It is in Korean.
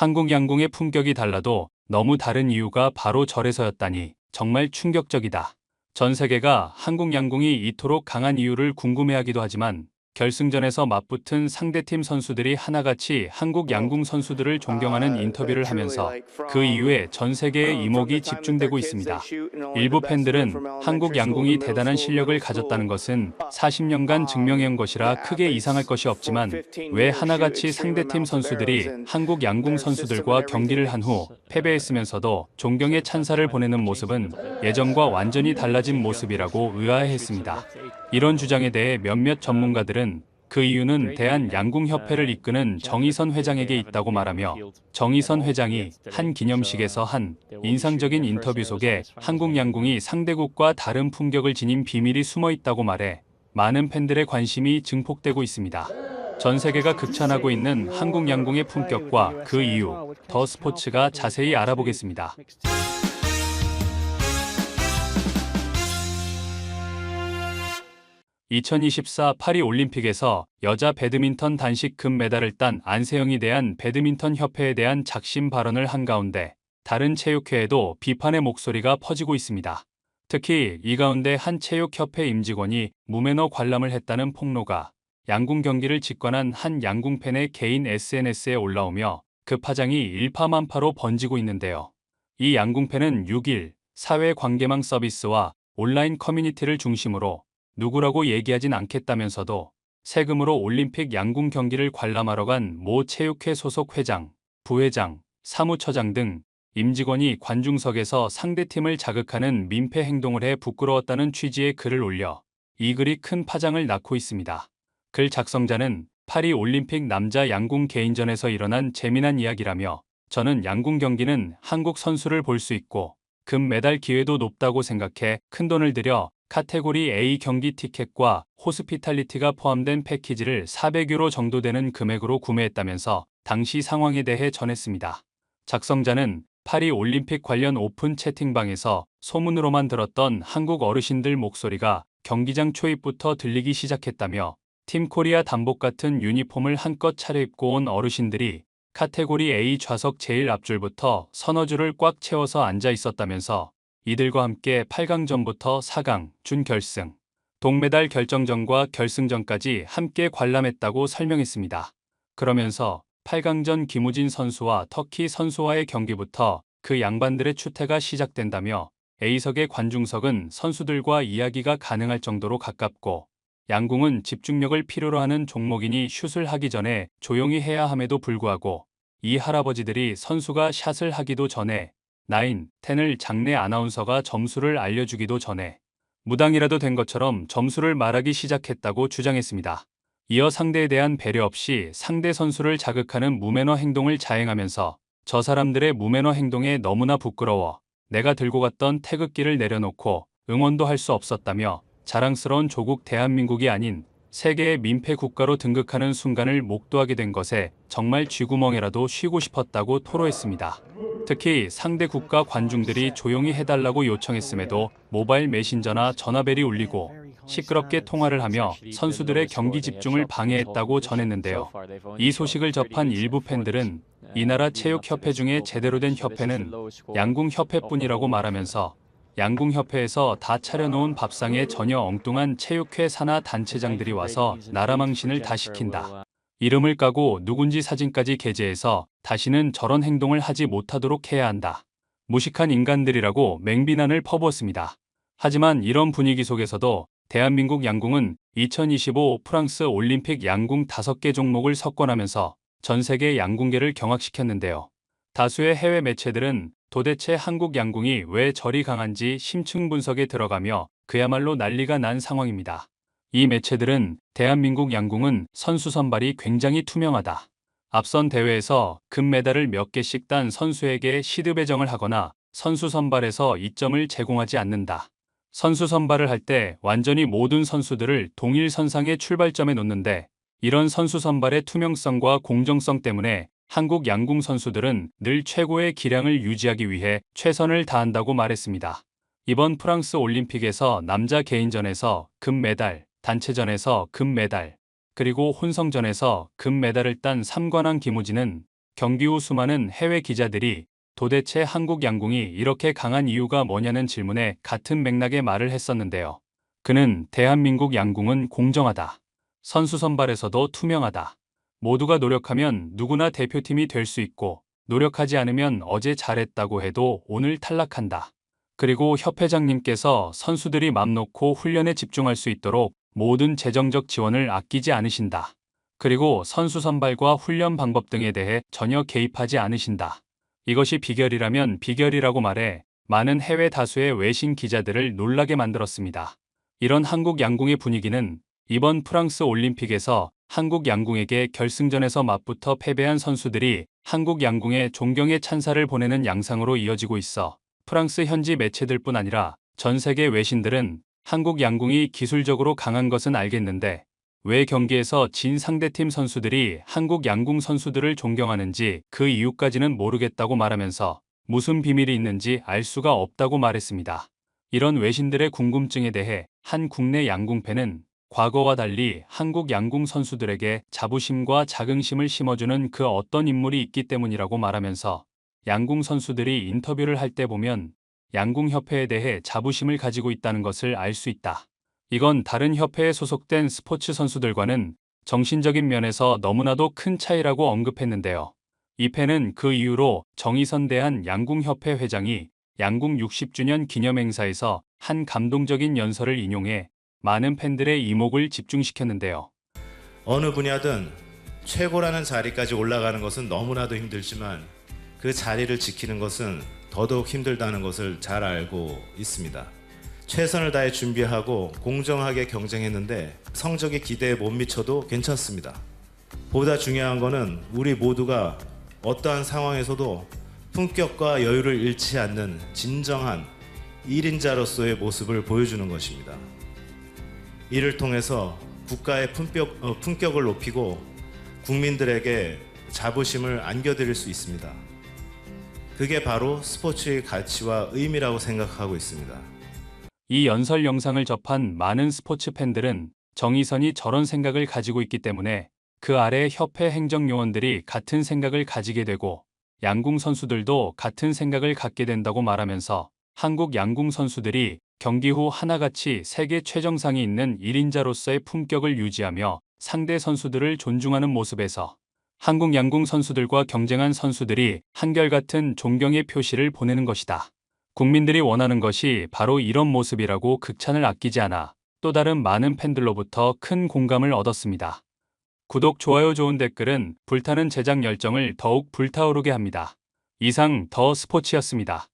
한국 양궁의 품격이 달라도 너무 다른 이유가 바로 절에서였다니 정말 충격적이다. 전 세계가 한국 양궁이 이토록 강한 이유를 궁금해하기도 하지만 결승전에서 맞붙은 상대팀 선수들이 하나같이 한국 양궁 선수들을 존경하는 인터뷰를 하면서 그 이후에 전 세계의 이목이 집중되고 있습니다. 일부 팬들은 한국 양궁이 대단한 실력을 가졌다는 것은 40년간 증명해온 것이라 크게 이상할 것이 없지만 왜 하나같이 상대팀 선수들이 한국 양궁 선수들과 경기를 한 후 패배했으면서도 존경의 찬사를 보내는 모습은 예전과 완전히 달라진 모습이라고 의아해했습니다. 이런 주장에 대해 몇몇 전문가들은 그 이유는 대한 양궁협회를 이끄는 정의선 회장에게 있다고 말하며 정의선 회장이 한 기념식에서 한 인상적인 인터뷰 속에 한국 양궁이 상대국과 다른 품격을 지닌 비밀이 숨어 있다고 말해 많은 팬들의 관심이 증폭되고 있습니다. 전 세계가 극찬하고 있는 한국 양궁의 품격과 그 이유, 더 스포츠가 자세히 알아보겠습니다. 2024 파리 올림픽에서 여자 배드민턴 단식 금메달을 딴 안세영이 대한 배드민턴 협회에 대한 작심 발언을 한 가운데 다른 체육회에도 비판의 목소리가 퍼지고 있습니다. 특히 이 가운데 한 체육협회 임직원이 무매너 관람을 했다는 폭로가 양궁 경기를 직관한 한 양궁 팬의 개인 SNS에 올라오며 그 파장이 일파만파로 번지고 있는데요. 이 양궁 팬은 6일 사회관계망 서비스와 온라인 커뮤니티를 중심으로 누구라고 얘기하진 않겠다면서도 세금으로 올림픽 양궁 경기를 관람하러 간 모 체육회 소속 회장, 부회장, 사무처장 등 임직원이 관중석에서 상대팀을 자극하는 민폐 행동을 해 부끄러웠다는 취지의 글을 올려 이 글이 큰 파장을 낳고 있습니다. 글 작성자는 파리 올림픽 남자 양궁 개인전에서 일어난 재미난 이야기라며 저는 양궁 경기는 한국 선수를 볼 수 있고 금메달 기회도 높다고 생각해 큰 돈을 들여 카테고리 A 경기 티켓과 호스피탈리티가 포함된 패키지를 400유로 정도 되는 금액으로 구매했다면서 당시 상황에 대해 전했습니다. 작성자는 파리 올림픽 관련 오픈 채팅방에서 소문으로만 들었던 한국 어르신들 목소리가 경기장 초입부터 들리기 시작했다며 팀 코리아 단복 같은 유니폼을 한껏 차려입고 온 어르신들이 카테고리 A 좌석 제일 앞줄부터 서너 줄을 꽉 채워서 앉아 있었다면서 이들과 함께 8강 전부터 4강, 준결승, 동메달 결정전과 결승전까지 함께 관람했다고 설명했습니다. 그러면서 8강전 김우진 선수와 터키 선수와의 경기부터 그 양반들의 추태가 시작된다며 A석의 관중석은 선수들과 이야기가 가능할 정도로 가깝고 양궁은 집중력을 필요로 하는 종목이니 슛을 하기 전에 조용히 해야 함에도 불구하고 이 할아버지들이 선수가 샷을 하기도 전에 나인, 텐을 장내 아나운서가 점수를 알려주기도 전에 무당이라도 된 것처럼 점수를 말하기 시작했다고 주장했습니다. 이어 상대에 대한 배려 없이 상대 선수를 자극하는 무매너 행동을 자행하면서 저 사람들의 무매너 행동에 너무나 부끄러워 내가 들고 갔던 태극기를 내려놓고 응원도 할 수 없었다며 자랑스러운 조국 대한민국이 아닌 세계의 민폐 국가로 등극하는 순간을 목도하게 된 것에 정말 쥐구멍이라도 쉬고 싶었다고 토로했습니다. 특히 상대 국가 관중들이 조용히 해달라고 요청했음에도 모바일 메신저나 전화벨이 울리고 시끄럽게 통화를 하며 선수들의 경기 집중을 방해했다고 전했는데요. 이 소식을 접한 일부 팬들은 이 나라 체육협회 중에 제대로 된 협회는 양궁협회뿐이라고 말하면서 양궁협회에서 다 차려놓은 밥상에 전혀 엉뚱한 체육회 산하 단체장들이 와서 나라 망신을 다 시킨다. 이름을 까고 누군지 사진까지 게재해서 다시는 저런 행동을 하지 못하도록 해야 한다. 무식한 인간들이라고 맹비난을 퍼부었습니다. 하지만 이런 분위기 속에서도 대한민국 양궁은 2025 프랑스 올림픽 양궁 5개 종목을 석권하면서 전 세계 양궁계를 경악시켰는데요. 다수의 해외 매체들은 도대체 한국 양궁이 왜 저리 강한지 심층 분석에 들어가며 그야말로 난리가 난 상황입니다. 이 매체들은 대한민국 양궁은 선수 선발이 굉장히 투명하다. 앞선 대회에서 금메달을 몇 개씩 딴 선수에게 시드 배정을 하거나 선수 선발에서 이점을 제공하지 않는다. 선수 선발을 할 때 완전히 모든 선수들을 동일 선상의 출발점에 놓는데 이런 선수 선발의 투명성과 공정성 때문에 한국 양궁 선수들은 늘 최고의 기량을 유지하기 위해 최선을 다한다고 말했습니다. 이번 프랑스 올림픽에서 남자 개인전에서 금메달, 단체전에서 금메달, 그리고 혼성전에서 금메달을 딴 삼관왕 김우진은 경기 후 수많은 해외 기자들이 도대체 한국 양궁이 이렇게 강한 이유가 뭐냐는 질문에 같은 맥락의 말을 했었는데요. 그는 대한민국 양궁은 공정하다. 선수 선발에서도 투명하다. 모두가 노력하면 누구나 대표팀이 될 수 있고 노력하지 않으면 어제 잘했다고 해도 오늘 탈락한다. 그리고 협회장님께서 선수들이 맘 놓고 훈련에 집중할 수 있도록 모든 재정적 지원을 아끼지 않으신다. 그리고 선수 선발과 훈련 방법 등에 대해 전혀 개입하지 않으신다. 이것이 비결이라면 비결이라고 말해 많은 해외 다수의 외신 기자들을 놀라게 만들었습니다. 이런 한국 양궁의 분위기는 이번 프랑스 올림픽에서 한국 양궁에게 결승전에서 맞붙어 패배한 선수들이 한국 양궁에 존경의 찬사를 보내는 양상으로 이어지고 있어 프랑스 현지 매체들뿐 아니라 전 세계 외신들은 한국 양궁이 기술적으로 강한 것은 알겠는데 왜 경기에서 진 상대팀 선수들이 한국 양궁 선수들을 존경하는지 그 이유까지는 모르겠다고 말하면서 무슨 비밀이 있는지 알 수가 없다고 말했습니다. 이런 외신들의 궁금증에 대해 한 국내 양궁팬은 과거와 달리 한국 양궁 선수들에게 자부심과 자긍심을 심어주는 그 어떤 인물이 있기 때문이라고 말하면서 양궁 선수들이 인터뷰를 할 때 보면 양궁협회에 대해 자부심을 가지고 있다는 것을 알 수 있다. 이건 다른 협회에 소속된 스포츠 선수들과는 정신적인 면에서 너무나도 큰 차이라고 언급했는데요. 이 팬은 그 이후로 정의선 대한 양궁협회 회장이 양궁 60주년 기념행사에서 한 감동적인 연설을 인용해 많은 팬들의 이목을 집중시켰는데요. 어느 분야든 최고라는 자리까지 올라가는 것은 너무나도 힘들지만 그 자리를 지키는 것은 더더욱 힘들다는 것을 잘 알고 있습니다. 최선을 다해 준비하고 공정하게 경쟁했는데 성적이 기대에 못 미쳐도 괜찮습니다. 보다 중요한 것은 우리 모두가 어떠한 상황에서도 품격과 여유를 잃지 않는 진정한 1인자로서의 모습을 보여주는 것입니다. 이를 통해서 국가의 품격, 어, 품격 을 높이고 국민들에게 자부심을 안겨드릴 수 있습니다. 그게 바로 스포츠의 가치와 의미라고 생각하고 있습니다. 이 연설 영상을 접한 많은 스포츠 팬들은 정의선이 저런 생각을 가지고 있기 때문에 그 아래 협회 행정요원들이 같은 생각을 가지게 되고 양궁 선수들도 같은 생각을 갖게 된다고 말하면서 한국 양궁 선수들이 경기 후 하나같이 세계 최정상에 있는 1인자로서의 품격을 유지하며 상대 선수들을 존중하는 모습에서 한국 양궁 선수들과 경쟁한 선수들이 한결같은 존경의 표시를 보내는 것이다. 국민들이 원하는 것이 바로 이런 모습이라고 극찬을 아끼지 않아 또 다른 많은 팬들로부터 큰 공감을 얻었습니다. 구독, 좋아요, 좋은 댓글은 불타는 제작 열정을 더욱 불타오르게 합니다. 이상 더 스포츠였습니다.